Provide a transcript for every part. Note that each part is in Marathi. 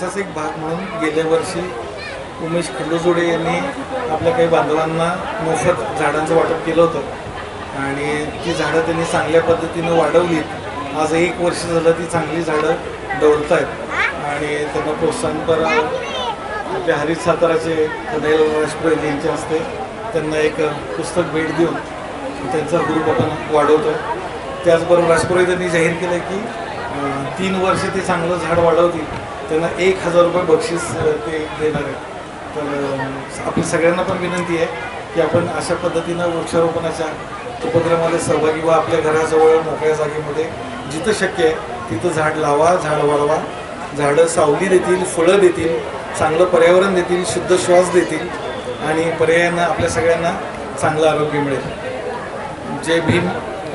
त्याचाच एक भाग म्हणून गेल्या वर्षी उमेश खंडोजोडे यांनी आपल्या काही बांधवांना मोफत झाडांचं वाटप केलं होतं. आणि ती झाडं त्यांनी चांगल्या पद्धतीनं वाढवली आज एक वर्ष झालं ती चांगली झाडं डवलत आहेत आणि त्यांना प्रोत्साहनपर आपल्या हरित साताराचे कन्हैया राजपुरे यांचे हस्ते त्यांना एक पुस्तक भेट देऊन त्यांचा ग्रुप आपण वाढवतो त्याचबरोबर राजपुरे त्यांनी जाहीर केलं की तीन वर्ष ते चांगलं झाड वाढवतील. त्यांना एक हजार रुपये बक्षीस ते देणार आहेत. तर आपली सगळ्यांना पण विनंती आहे की आपण अशा पद्धतीनं वृक्षारोपणाच्या उपक्रमामध्ये सहभागी व्हा. आपल्या घराजवळ मोकळ्या जागेमध्ये जिथं शक्य आहे तिथं झाड लावा झाड वाढवा. झाडं सावली देतील फळं देतील चांगलं पर्यावरण देतील शुद्ध श्वास देतील आणि पर्यायांना आपल्या सगळ्यांना चांगलं आरोग्य मिळेल. जय भीम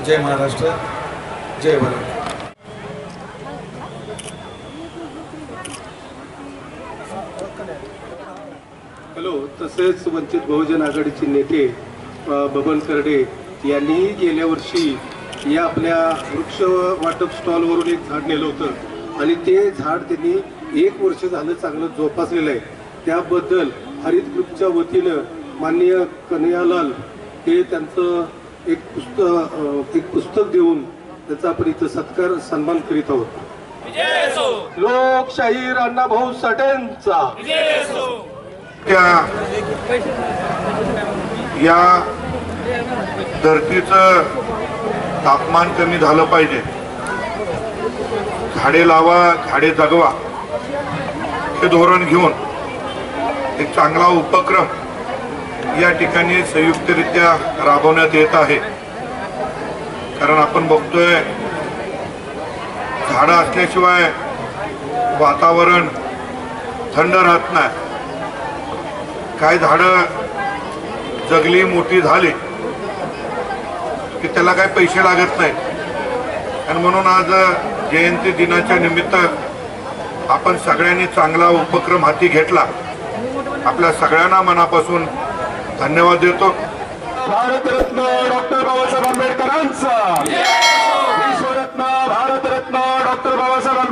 जय महाराष्ट्र जय भारत. हॅलो तसेच वंचित बहुजन आघाडीचे नेते बबन कर्डे यांनी गेल्या वर्षी या आपल्या वृक्ष वाटप स्टॉलवरून एक झाड नेलं होतं. आणि ते झाड त्यांनी एक वर्ष झालं चांगलं जोपासलेलं आहे. त्याबद्दल हरित ग्रुपच्या वतीनं माननीय कन्हैयालाल हे त्यांचं एक पुस्तक एक पुस्तक देऊन त्याचा आपण इथं सत्कार सन्मान करीत आहोत. लोकशाही अण्णाभाऊ साठेंचा त्या या धरतीचं तापमान कमी झालं पाहिजे. झाडे लावा झाडे जगवा. हे धोरण घेऊन एक चांगला उपक्रम या ठिकाणी संयुक्तरित्या राबवण्यात येत आहे. कारण आपण बघतोय झाडं असल्याशिवाय वातावरण थंड राहत नाही. काय झाडं जगली मोठी झाली की त्याला काय पैसे लागत नाहीत आणि म्हणून आज जयंती दिनाच्या निमित्त आपण सगळ्यांनी चांगला उपक्रम हाती घेतला. आपल्या सगळ्यांना मनापासून धन्यवाद देतो. भारतरत्न डॉक्टर बाबासाहेब आंबेडकरांचा. विश्वरत्न भारतरत्न डॉक्टर बाबासाहेब आंबेडकर